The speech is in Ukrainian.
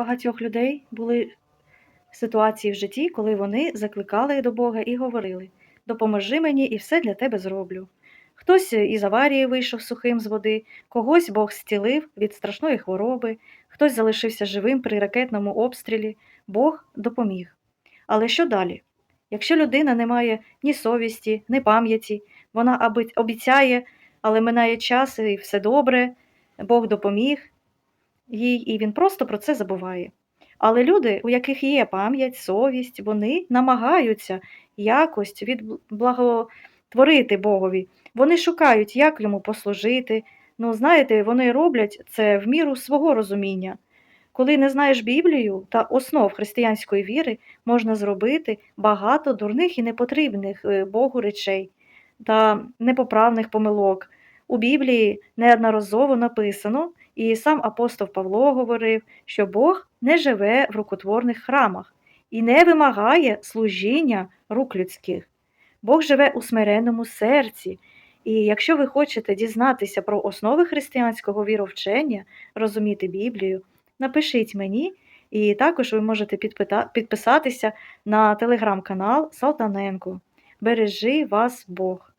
багатьох людей були ситуації в житті, коли вони закликали до Бога і говорили: Допоможи мені і все для тебе зроблю. Хтось із аварії вийшов сухим з води, когось Бог зцілив від страшної хвороби, хтось залишився живим при ракетному обстрілі, Бог допоміг. Але що далі? Якщо людина не має ні совісті, ні пам'яті, вона обіцяє, але минає час і все добре, Бог допоміг їй, і він просто про це забуває. Але люди, у яких є пам'ять, совість, вони намагаються якось відблаготворити Богові. Вони шукають, як йому послужити. Ну, знаєте, вони роблять це в міру свого розуміння. Коли не знаєш Біблію та основ християнської віри, можна зробити багато дурних і непотрібних е, Богу речей та непоправних помилок. У Біблії неодноразово написано, і сам апостол Павло говорив, що Бог не живе в рукотворних храмах і не вимагає служіння рук людських. Бог живе у смиренному серці. І якщо ви хочете дізнатися про основи християнського віровчення, розуміти Біблію, напишіть мені, і також ви можете підписатися на телеграм-канал Салтаненко. Бережи вас Бог!